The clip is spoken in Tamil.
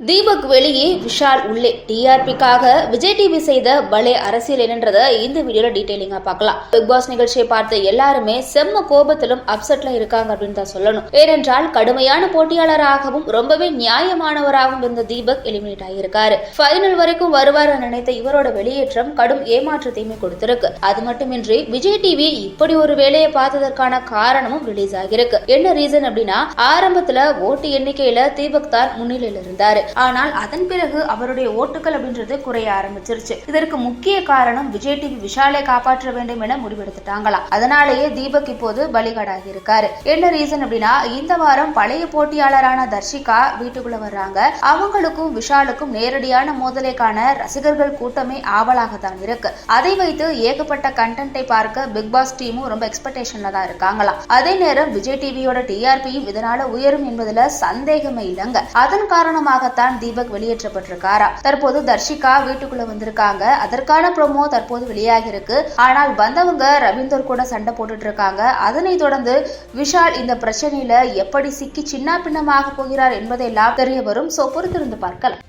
தீபக் வெளியே விஷால் உள்ளே. டிஆர்பிக்காக விஜய் டிவி செய்த பலே அரசியல் என்னன்றத இந்த வீடியோல டீடைலிங்கா பார்க்கலாம். பிக் பாஸ் நிகழ்ச்சியை பார்த்த எல்லாருமே செம்ம கோபத்திலும் அப்செட்ல இருக்காங்க அப்படின்னு தான் சொல்லணும். ஏனென்றால் கடுமையான போட்டியாளராகவும் ரொம்பவே நியாயமானவராகவும் இருந்த தீபக் எலிமினேட் ஆகியிருக்காரு. ஃபைனல் வரைக்கும் வருவார் நினைத்த இவரோட வெளியேற்றம் கடும் ஏமாற்றத்தையுமே கொடுத்திருக்கு. அது மட்டுமின்றி விஜய் டிவி இப்படி ஒரு வேலையை பார்த்ததற்கான காரணமும் ரிலீஸ் ஆகியிருக்கு. என்ன ரீசன் அப்படின்னா ஆரம்பத்துல ஓட்டு எண்ணிக்கையில தீபக் தான் முன்னிலையில் இருந்தாரு. ஆனால் அதன் பிறகு அவருடைய ஓட்டுகள் அப்படின்றது குறைய ஆரம்பிச்சிருச்சு. இதற்கு முக்கிய காரணம் விஜய் டிவி விஷாலை காப்பாற்ற வேண்டும் என முடிவெடுத்துட்டாங்களாம் அதனாலேயே தீபக் இப்போது பலிகடாகி இருக்காரு. என்ன ரீசன் அப்படின்னா இந்த வாரம் பழைய போட்டியாளரான தர்ஷிகா வீட்டுக்குள்ள வர்றாங்க. அவங்களுக்கும் விஷாலுக்கும் நேரடியான மோதலை காண ரசிகர்கள் கூட்டமே ஆவலாக தான் இருக்கு. அதை வைத்து ஏகப்பட்ட கண்டென்ட்டை பார்க்க பிக் பாஸ் டீமும் ரொம்ப எக்ஸ்பெக்டேஷன்ல தான் இருக்காங்களாம் அதே நேரம் விஜய் டிவியோட டிஆர்பியும் இதனால உயரும் என்பதுல சந்தேகமே இல்லைங்க. அதன் காரணமாக தான் தீபக் வெளியேற்றப்பட்டிருக்காரா? தற்போது தர்ஷிகா வீட்டுக்குள்ள வந்திருக்காங்க. அதற்கான ப்ரோமோ தற்போது வெளியாகி இருக்கு ஆனால் வந்தவங்க ரவீந்தர் கூட சண்டை போட்டுட்டு இருக்காங்க அதனை தொடர்ந்து விஷால் இந்த பிரச்சனையில எப்படி சிக்கி சின்ன பின்னமாக போகிறார் என்பதெல்லாம் தெரிய வரும் சோ பொறுத்திருந்து பார்க்கலாம்.